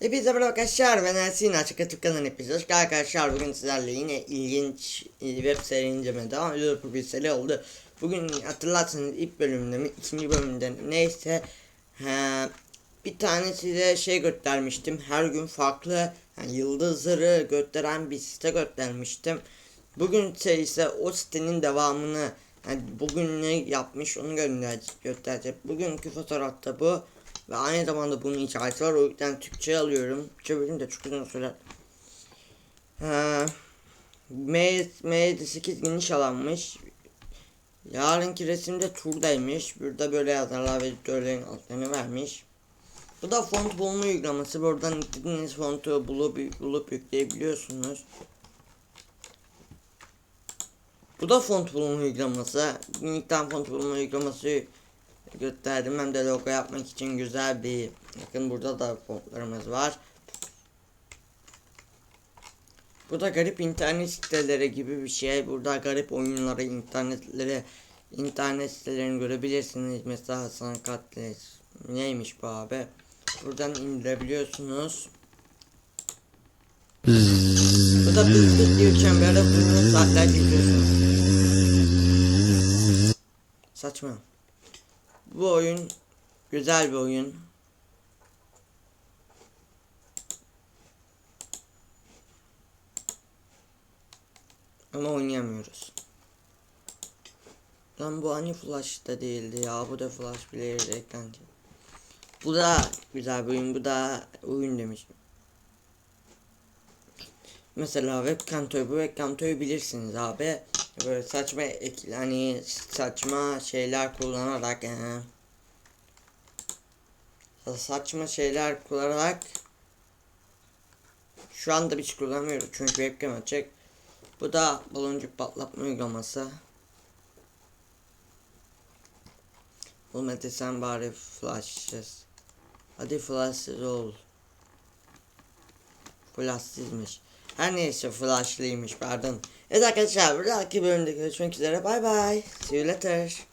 Hepinize merhaba arkadaşlar ben Ersin. Açık Atıp kanalına hepiniz arkadaşlar bugün sizlerle yine ilginç e, web seri inceleme devam ediyor bu bir seri oldu. Bugün hatırlarsanız ilk bölümde mi ikinci bölümde neyse he, bir tane size şey göstermiştim. Her gün farklı yani yıldızları gösteren bir site göstermiştim. Bugün ise, o sitenin devamını yani bugün ne yapmış onu göstereceğim bugünkü fotoğrafta bu ve aynı zamanda bunun işareti var. O yüzden Türkçe alıyorum. Türkçe bölüm de çok uzun sürer. Ha, M, M 8 geniş alanmış. Yarınki resimde turdaymış. Burada böyle yazarlar ve editörlerin altlarını vermiş. Bu da font bulma uygulaması. Buradan istediğiniz fontu bulup, bulup yükleyebiliyorsunuz. Bu da font bulma uygulaması. Linkten font bulma uygulaması gösterdim. Hem de logo yapmak için güzel bir bakın burada da fontlarımız var. Bu da garip internet siteleri gibi bir şey. Burada garip oyunları, internetlere, internet sitelerini görebilirsiniz. Mesela Hasan Katles neymiş bu abi? Buradan indirebiliyorsunuz. Bu da bir diyor çemberde bunu saatlerce izliyorsunuz. Saçma. Bu oyun güzel bir oyun. Ama oynayamıyoruz. Lan bu hani flash da değildi ya. Bu da flash player eklendi. Bu da güzel bir oyun. Bu da oyun demişim. Mesela webcam toy bu webcam toy'u bilirsiniz abi. Böyle saçma ek, hani saçma şeyler kullanarak ee, saçma şeyler kullanarak şu anda hiç kullanmıyoruz çünkü webcam açık. Bu da baloncuk patlatma uygulaması. Olmadı sen bari flashsız. Hadi flashsız ol. Flashsızmış. Her neyse flashlıymış pardon. Evet arkadaşlar bir dahaki bölümde görüşmek üzere. Bay bay. See you later.